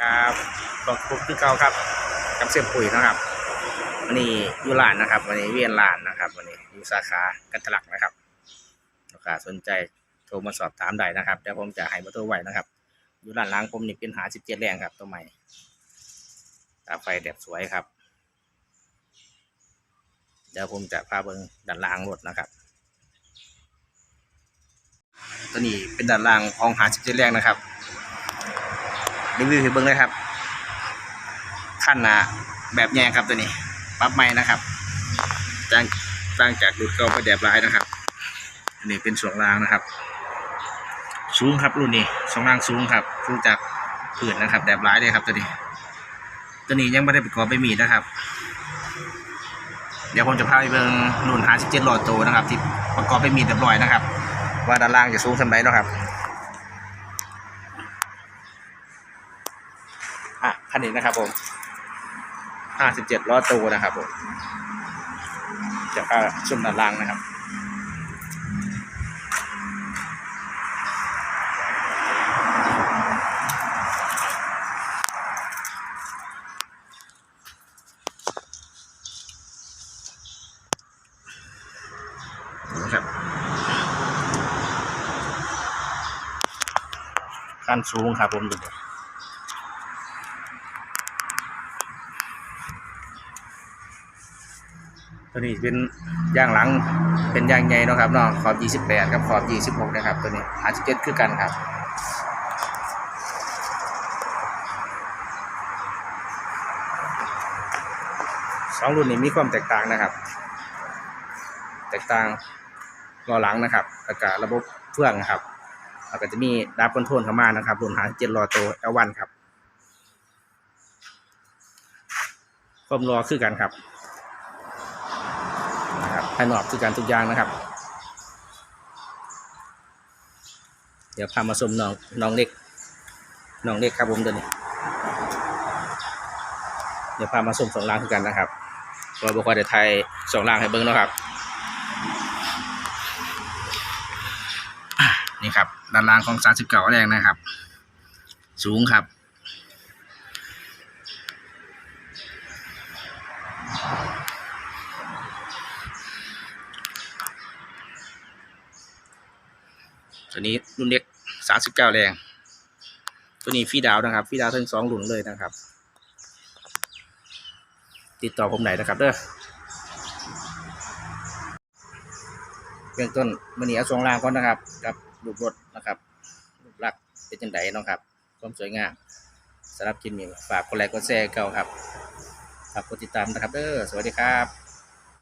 ครับขอบคุณคือเก่าครับกับเสียมปุ๋ยนะครับวันนี้อยู่ร้านนะครับ วันนี้เวียนร้านนะครับวันนี้อยู่สาขากันทลักนะครับลูกค้าสนใจโทรมาสอบถามได้นะครับเดี๋ยวผมจะให้เบอร์โทรไว้นะครับ อยู่ร้านล้างผมนี่เป็นหาสิบเจ็ดแรงครับตัวใหม่ตาไฟแดดสวยครับ เดี๋ยวผมจะพาเบิ้งด้านล่างรถนะครับ ตัวนี้เป็นด้านล่างของหาสิบเจ็ดแรงนะครับ รีวิวให้เบิ้งเลยครับขั้นหนาแบบแยงครับตัวนี้ปรับใหม่นะครับต่างต่างจากรุ่นเก่าไปแบบร้ายนะครับอันนี้เป็นช่วงล่างนะครับ สูงครับรุ่นนี้ช่วงล่างสูงครับสูงจากพื้นนะครับแบบร้ายเลยครับตัวนี้ ตัวนี้ยังไม่ได้ประกอบไปมีดนะครับ เดี๋ยวผมจะพาไปเบิ้งรุ่นหาสิบเจ็ดหลอดโตนะครับ ที่ประกอบไปมีดเรียบร้อยนะครับ ว่าด้านล่างจะสูงสันไหนนะครับ อะคันนี้นะครับผมห้าสิบเจ็ดล้อตูนะครับผมจะพาชมด้านล่างนะครับนะครับขั้นสูงครับผมดู ตัวนี้เป็นย่างหลังเป็นย่างใหญ่นะครับเนาะขอบ 28กับขอบ 26 นะครับ ตัวนี้57คือกันครับสองรุ่นนี้มีความแตกต่างนะครับ แตกต่างล้อหลังนะครับแล้วก็ระบบเฟื่องนะครับแล้วก็จะมีดับคอนโทรลเข้ามานะครับรุ่นหาเจ็ดล้อโต L1 ครับความรอคือกันครับนครับายนอกคือการทุกอย่างนะครับ เดี๋ยวพามาชมน้องน้องเล็กน้องเล็กครับผมตัวนี้ เดี๋ยวพามาชมสองล่างคือกันนะครับว่าบอกว่าเดี๋ยวไทยสองล่างให้เบิ้งนะครับนี่ครับด้านล่างของสามสิบเก้าแรงนะครับ สูงครับ ตัวนี้รุ่นเล็กสามสิบเก้าแรง ตัวนี้ฟีดาวนะครับ ฟีดาวทั้งสองรุ่นเลยนะครับ ติดต่อผมไหนนะครับเด้อเบื้องต้นมันนี้เอาสองรางก่อนนะครับ กับรูปรถนะครับรูปลักษ์เป็นจังไดเนาะครับ ความสวยงามสำหรับคลิปนี้ฝากกดไลค์กดแชร์เก่าครับฝากกดติดตามนะครับเด้อสวัสดีครับ